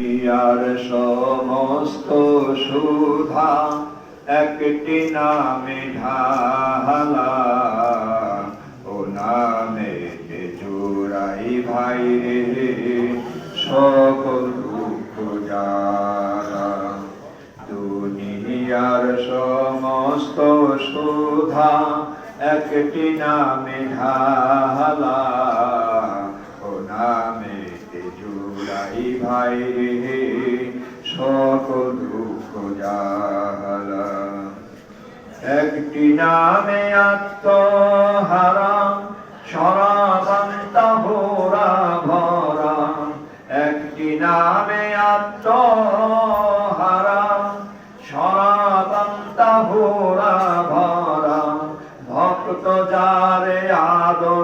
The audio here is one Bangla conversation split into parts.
দুনিয়ার সমস্ত সুধা একটি নামে ঢালা। ও নামে জোড়াই ভাই রে, সকল দুঃখ জ্বালা দুনিয়ার সমস্ত সুধা একটি নামে ঢালা ও নামে জুড়াই ভাই রে দুঃখ জ্বালা একটি নামে আত্মহারা সরাবান্ত হোরা ভরা একটি নামে আত্মহারা সরাবান্ত হোরা ভরা ভক্ত যারে আদর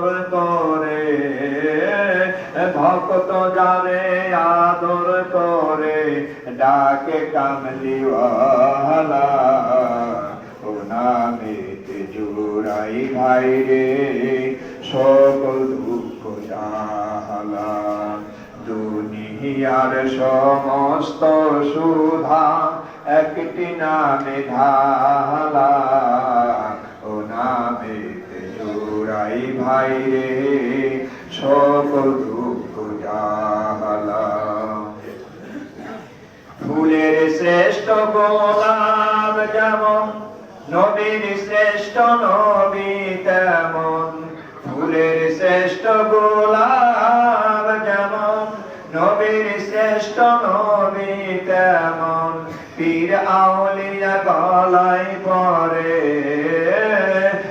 ভক্ত যারে আদর করে ডাকে কামলিওয়ালা। ও নামে জুড়াই ভাই রে সকল দুঃখ জাহালা। দুনিয়ার সমস্ত সুধা একটি নামে ঢালা। ও নামে জোড়াই ভাই রে সকল ফুলের শ্রেষ্ঠ গোলাপ যেমন, নবীর শ্রেষ্ঠ নবী তেমন। ফুলের শ্রেষ্ঠ গোলাপ যেমন, নবীর শ্রেষ্ঠ নবী তেমন। পীর আউলিয়া গলায় পরে,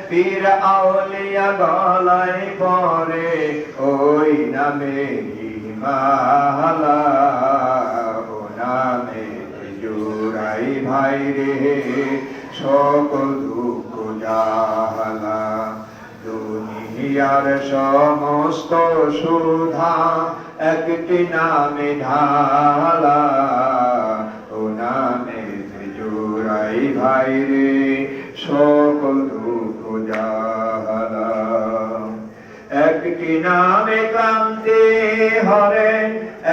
পীর আউলিয়া গলায় পরে, ওই নামে মালা নামে জোড়াই ভাই রে, সকল দুঃখ জাহালা দুনিয়ার সমস্ত সুধা একটি নামে ঢালা ও নামে জোড়াই ভাই রে সকল একটি নামে ক্লান্তি হরে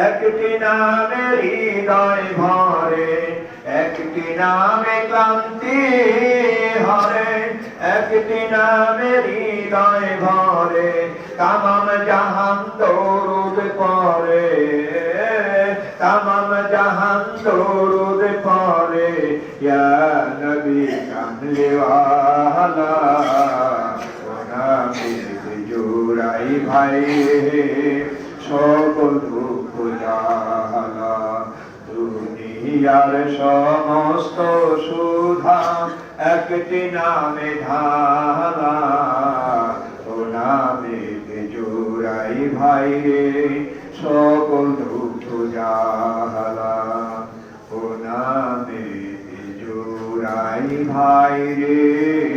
একটি নামে হৃদয় ভরে, একটি নামে ক্লান্তি হরে একটি নামে হৃদয় ভরে, তামাম জাহান দৌড় পরে, তামাম জাহান দৌড় পরে, ইয়া নবী কামলিওয়ালা। জোড়াই ভাই, সকল দুঃখ জাহালা দুনিয়ার সমস্ত সুধা একটি নামে ঢালা ও নামে জোড়াই ভাই রে, সকল দুঃখ জাহালা ও নামে জোড়াই ভাই রে।